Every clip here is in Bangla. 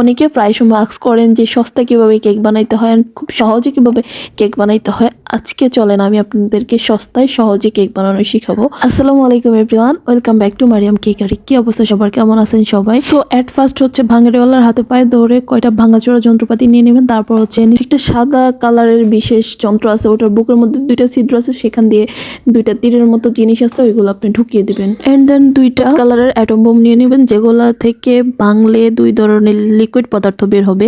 অনেকে প্রায় সময় আক্স করেন যে, সস্তা কীভাবে কেক বানাইতে হয় খুব সহজে কীভাবে কেক বানাইতে হয়। আজকে চলেন, আমি আপনাদেরকে সস্তায় সহজে কেক বানানো শিখাবো। আসসালামু আলাইকুম everyone welcome back to Mariyam cake cakery কি অবস্থা সবার? কেমন আছেন সবাই? সো অ্যাট ফার্স্ট হচ্ছে ভাঙাড়িওয়ালার হাতে পায়ে ধরে কয়টা ভাঙাচোরা যন্ত্রপাতি নিয়ে নেবেন, তারপর হচ্ছে একটা সাদা কালারের বিশেষ যন্ত্র আছে, ওটার বুকের মধ্যে দুইটা ছিদ্র আছে, সেখান দিয়ে দুইটা তীরের মতো জিনিস আছে, ওইগুলো আপনি ঢুকিয়ে দিবেন। অ্যান্ড দেন দুইটা কালারের অ্যাটম বোম নিয়ে নেবেন, যেগুলা থেকে বাংলে দুই ধরনের লিকুইড পদার্থ বের হবে,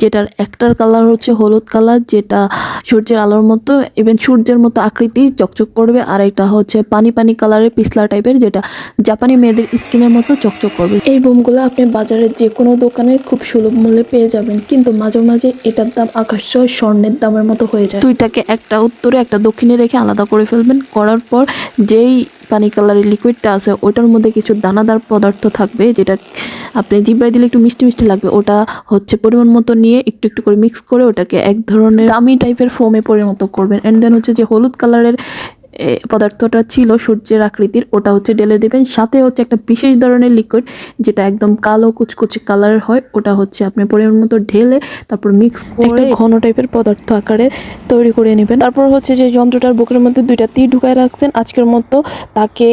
যেটার একটার কালার হচ্ছে হলুদ কালার যেটা সূর্যের আলোর মতো ইভেন সূর্যের মতো আকৃতি চকচক করবে, আর একটা হচ্ছে পানি পানি কালারের পিছলা টাইপের যেটা জাপানি মেয়েদের স্কিনের মতো চকচক করবে। এই বোমগুলো আপনি বাজারের যে কোনো দোকানে খুব সুলভ মূল্যে পেয়ে যাবেন, কিন্তু মাঝে মাঝে এটার দাম আকাশ স্বর্ণের দামের মতো হয়ে যায়। দুইটাকে একটা উত্তরে, একটা দক্ষিণে রেখে আলাদা করে ফেলবেন, করার পর যেই পানি কালারের লিকুইডটা আছে, ওটার মধ্যে কিছু দানাদার পদার্থ থাকবে যেটা আপনি জিব্বায় দিলে একটু মিষ্টি মিষ্টি লাগবে। ওটা হচ্ছে পরিমাণ মতো নিয়ে একটু একটু করে মিক্স করে ওটাকে এক ধরনের দামি টাইপের ফোমে পরিণত করবেন। অ্যান্ড দেন হচ্ছে যে হলুদ কালারের পদার্থটা ছিল সূর্যের আকৃতির, ওটা হচ্ছে ঢেলে দেবেন। সাথে হচ্ছে একটা বিশেষ ধরনের লিকুইড যেটা একদম কালো কুচকুচে কালারের হয়। ওটা হচ্ছে আপনি পরিমাণ মতো ঢেলে তারপর মিক্স করে ঘন টাইপের পদার্থ আকারে তৈরি করে নেবেন। তারপর হচ্ছে যে যন্ত্রটার বুকের মধ্যে দুইটা তীর ঢুকায় রাখছেন। আজকের মতো তাকে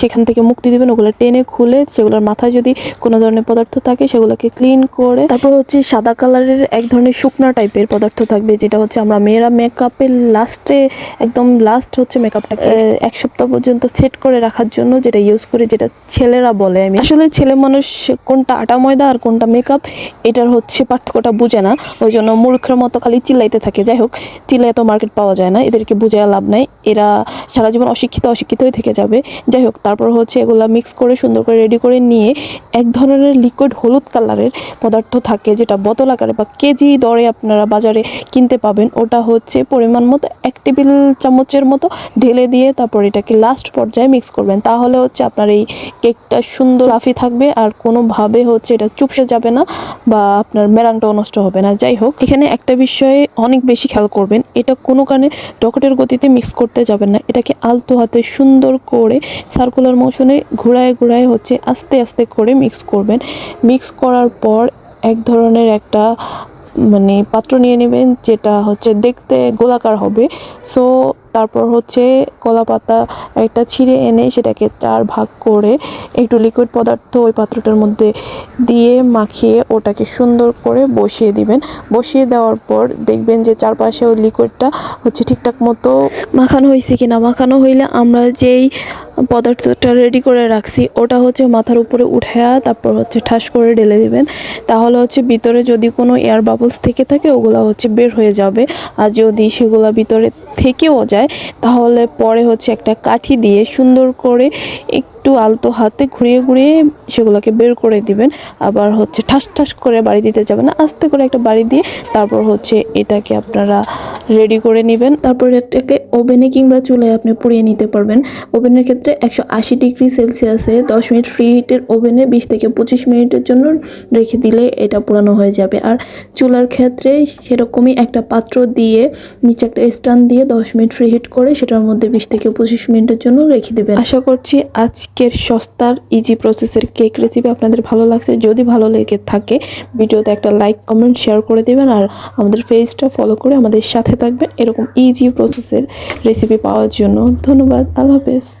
সেখান থেকে মুক্তি দিবেন, ওগুলো টেনে খুলে সেগুলোর মাথায় যদি কোনো ধরনের পদার্থ থাকে, সেগুলোকে ক্লিন করে। তারপর হচ্ছে সাদা কালারের এক ধরনের শুকনা টাইপের পদার্থ থাকবে, যেটা হচ্ছে আমরা মেয়েরা মেকআপের লাস্টে একদম লাস্ট হচ্ছে মেকআপটাকে এক সপ্তাহ পর্যন্ত সেট করে রাখার জন্য যেটা ইউজ করে, যেটা ছেলেরা বলে আমি। আসলে ছেলে মানুষ কোনটা আটা ময়দা আর কোনটা মেকআপ এটার হচ্ছে পার্থক্যটা বুঝে না। ওই জন্য মূর্খের মতো খালি চিল্লাইতে থাকে। যাই হোক চিল্লাই তো মার্কেট পাওয়া যায় না, এদেরকে বুঝে লাভ নাই। এরা সারা জীবন অশিক্ষিত অশিক্ষিতই থেকে যাবে। যাই হোক, তারপর হচ্ছে এগুলো মিক্স করে সুন্দর করে রেডি করে নিয়ে এক ধরনের লিকুইড হলুদ কালারের পদার্থ থাকে, যেটা বোতল আকারে বা কেজি দরে আপনারা বাজারে কিনতে পাবেন। ওটা হচ্ছে পরিমাণ মতো এক টেবিল চামচের মতো ঢেলে দিয়ে তারপর এটাকে লাস্ট পর্যায়ে মিক্স করবেন। তাহলে হচ্ছে আপনার এই কেকটা সুন্দর লাফি থাকবে আর কোনোভাবে হচ্ছে এটা চুপসে যাবে না বা আপনার মেরাংটাও নষ্ট হবে না। যাই হোক, এখানে একটা বিষয়ে অনেক বেশি খেয়াল করবেন। এটা কোনো কারণে ডকেটের গতিতে মিক্স করতে যাবেন না। এটাকে আলতো হাতে সুন্দর করে সার্কুলার মোশনে ঘোরায় ঘোরায় হচ্ছে আস্তে আস্তে করে মিক্স করবেন। মিক্স করার পর এক ধরনের একটা মানে পাত্র নিয়ে নেবেন, যেটা হচ্ছে দেখতে গোলাকার হবে। সো তারপর হচ্ছে কলা পাতা একটা ছিঁড়ে এনে সেটাকে চার ভাগ করে একটু লিকুইড পদার্থ ওই পাত্রটার মধ্যে দিয়ে মাখিয়ে ওটাকে সুন্দর করে বসিয়ে দিবেন। বসিয়ে দেওয়ার পর দেখবেন যে চারপাশে ওই লিকুইডটা হচ্ছে ঠিকঠাক মতো মাখানো হয়েছে কিনা? মাখানো হইলে আমরা যেই পদার্থটা রেডি করে রাখছি। ওটা হচ্ছে মাথার উপরে উঠায়া তারপর হচ্ছে ঠাস করে ঢেলে দিবেন। তাহলে হচ্ছে ভিতরে যদি কোনো এয়ার বাবলস থেকে থাকে, ওগুলো হচ্ছে বের হয়ে যাবে। আর যদি সেগুলো ভিতরে থেকেও যায়, তাহলে পরে হচ্ছে একটা কাঠি দিয়ে সুন্দর করে একটু আলতো হাতে ঘুরিয়ে ঘুরিয়ে সেগুলোকে বের করে দিবেন। আবার হচ্ছে ঠাস ঠাস করে বাড়ি দিতে যাবেন আস্তে করে একটা বাড়ি দিয়ে তারপর হচ্ছে এটাকে আপনারা রেডি করে নেবেন। তারপর এটাকে ওভেনে কিংবা চুলায় আপনি পুড়িয়ে নিতে পারবেন। ওভেনের ক্ষেত্রে একশো আশি ডিগ্রি সেলসিয়াসে দশ মিনিট ফ্রি হিটের ওভেনে বিশ থেকে পঁচিশ মিনিটের জন্য রেখে দিলে এটা পুরানো হয়ে যাবে। আর চুলার ক্ষেত্রে সেরকমই একটা পাত্র দিয়ে নিচে একটা স্ট্যান্ড দিয়ে দশ মিনিট ফ্রি হিট করে সেটার মধ্যে বিশ থেকে পঁচিশ মিনিটের জন্য রেখে দেবেন। আশা করছি আজকের সস্তার ইজি প্রসেসের কেক রেসিপি আপনাদের ভালো লাগছে। যদি ভালো লেগে থাকে, ভিডিওতে একটা লাইক কমেন্ট শেয়ার করে দেবেন। আর আমাদের পেজটা ফলো করে আমাদের সাথে থাকবেন। এরকম ইজি প্রসেসের রেসিপি পাওয়ার জন্য। ধন্যবাদ। আল্লাহ হাফেজ।